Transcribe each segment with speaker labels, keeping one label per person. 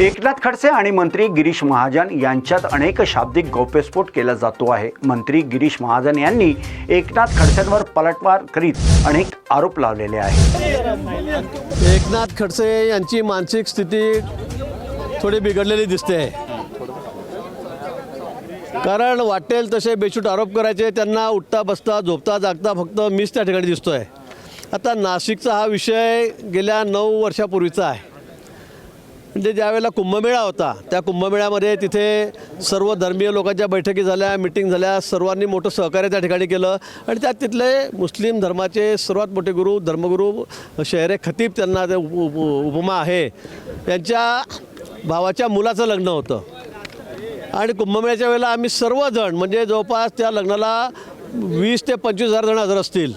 Speaker 1: एकनाथ खडसे आणि मंत्री गिरीश महाजन यांच्यात अनेक शाब्दिक गौप्यस्फोट केला जातो आहे. मंत्री गिरीश महाजन यांनी एकनाथ खडसेंवर पलटवार करीत अनेक आरोप लावलेले आहेत.
Speaker 2: एकनाथ खडसे यांची मानसिक स्थिती थोडी बिघडलेली दिसते. कारण वाटेल तसे बेशूट आरोप करायचे त्यांना उठता बसता झोपता जागता फक्त मीच त्या ठिकाणी दिसतोय. आता नाशिकचा हा विषय गेल्या नऊ वर्षापूर्वीचा आहे. म्हणजे ज्यावेळेला कुंभमेळा होता त्या कुंभमेळ्यामध्ये तिथे सर्व धर्मीय लोकांच्या बैठकी झाल्या मिटिंग झाल्या सर्वांनी मोठं सहकार्य त्या ठिकाणी केलं. आणि त्यात तिथले मुस्लिम धर्माचे सर्वात मोठे गुरु धर्मगुरू शहरे खतीब त्यांना ते उप उपमा आहे त्यांच्या भावाच्या मुलाचं लग्न होतं. आणि कुंभमेळ्याच्या वेळेला आम्ही सर्वजण म्हणजे जवळपास त्या लग्नाला वीस ते पंचवीस हजार जण हजर असतील.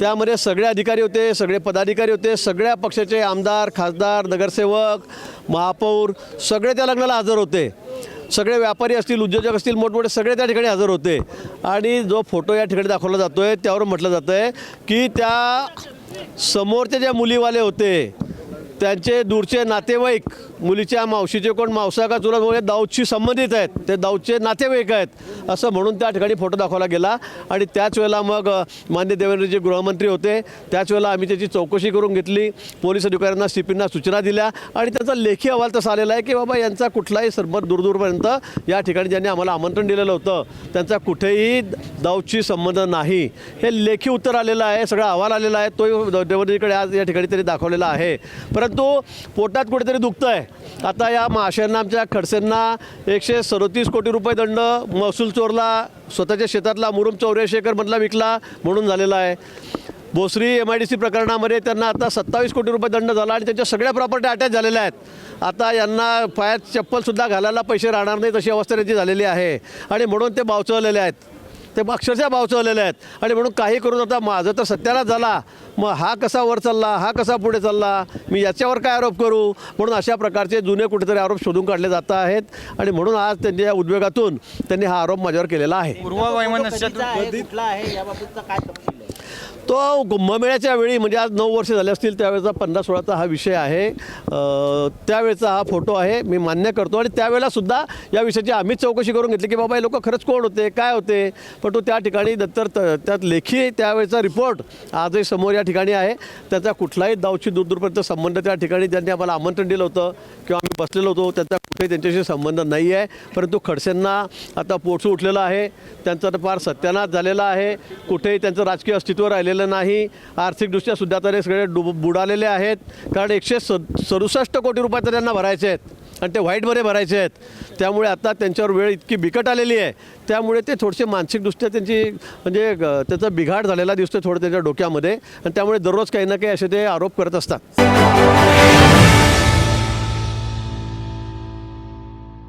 Speaker 2: त्यामध्ये सगळे अधिकारी होते सगळे पदाधिकारी होते सगळ्या पक्षाचे आमदार खासदार नगरसेवक महापौर सगळे त्या लग्नाला हजर होते. सगळे व्यापारी असतील उद्योजक असतील मोठमोठे सगळे त्या ठिकाणी हजर होते. आणि जो फोटो या ठिकाणी दाखवला जातो आहे त्यावर म्हटलं जातं आहे की त्या समोरचे जे मुलीवाले होते त्यांचे दूरचे नातेवाईक मुलीच्या मावशीचे कोण मावसा का चुलत वगैरे दाऊदशी संबंधित आहेत. ते दाऊदचे नातेवाईक आहेत. असं म्हणून त्या ठिकाणी फोटो दाखवला गेला. आणि त्याच वेळेला मग अ, मान्य देवेंद्रजी गृहमंत्री होते. त्याच वेळेला आम्ही त्याची चौकशी करून घेतली. पोलीस अधिकाऱ्यांना सीपींना सूचना दिल्या. आणि त्याचा लेखी अहवाल तसा आलेला आहे की बाबा यांचा कुठलाही सरबत दूरदूरपर्यंत या ठिकाणी ज्यांनी आम्हाला आमंत्रण दिलेलं होतं त्यांचा कुठेही दाऊदशी संबंध नाही. हे लेखी उत्तर आलेलं आहे सगळा अहवाल आलेला आहे. तो देवेंद्रजीकडे आज या ठिकाणी तरी दाखवलेला आहे. पर परंतु पोटात कुठेतरी दुखतं आहे आता या माशांना आमच्या खडसेंना एकशे सदोतीस कोटी रुपये दंड महसूल चोरला स्वतःच्या शेतातला मुरुम चौऱ्याऐंशी एकरमधला विकला म्हणून झालेला आहे. Bhosari M I D C प्रकरणामध्ये त्यांना आता सत्तावीस कोटी रुपये दंड झाला आणि त्यांच्या सगळ्या प्रॉपर्टी अटॅच झालेल्या आहेत. आता यांना पायात चप्पलसुद्धा घालायला पैसे राहणार नाही तशी अवस्था त्यांची झालेली आहे. आणि म्हणून ते बावचवलेले आहेत. ते अक्षरशः बावचवलेले आहेत. आणि म्हणून काही करून आता माझं तर सत्यानाश झाला. मग हा कसा वर चालला हा कसा पुढे चालला मी याच्यावर काय आरोप करू? म्हणून अशा प्रकारचे जुने कुठेतरी आरोप शोधून काढले जात आहेत. आणि म्हणून आज त्यांच्या उद्वेगातून त्यांनी हा आरोप माझ्यावर केलेला आहे. तो कुंभमेळ्याच्या वेळी म्हणजे आज नऊ वर्ष झाले असतील त्यावेळेचा पंधरा सोळाचा हा विषय आहे. त्यावेळेचा हा फोटो आहे मी मान्य करतो. आणि त्यावेळेलासुद्धा या विषयाची आम्हीच चौकशी करून घेतली की बाबा हे लोक खरंच कोण होते काय होते? पण तो त्या ठिकाणी नंतर त- त्यात लेखी त्यावेळेचा रिपोर्ट आजही समोर या ठिकाणी आहे. त्याचा कुठलाही दावची दूरदूरपर्यंत संबंध त्या ठिकाणी ज्यांनी आम्हाला आमंत्रण दिलं होतं किंवा आम्ही बसलेलो होतो त्याचा कुठेही त्यांच्याशी संबंध नाही आहे. परंतु खडसेंना आता पोटसू उठलेलं आहे. त्यांचा तर फार सत्यानाश झालेला आहे. कुठेही त्यांचं राजकीय अस्तित्व राहिलेलं नाही. आर्थिकदृष्ट्या सुद्धा तर हे सगळे डुब बुडालेले आहेत. कारण एकशे स सदुसष्ट कोटी रुपये तर त्यांना भरायचे आहेत. आणि ते व्हाईटमध्ये भरायचे आहेत. त्यामुळे आता त्यांच्यावर वेळ इतकी बिकट आलेली आहे. त्यामुळे ते थोडेसे मानसिकदृष्ट्या त्यांची म्हणजे त्याचा बिघाड झालेला दिसतो थोडं त्यांच्या डोक्यामध्ये. आणि त्यामुळे दररोज काही ना काही असे ते आरोप करत असतात.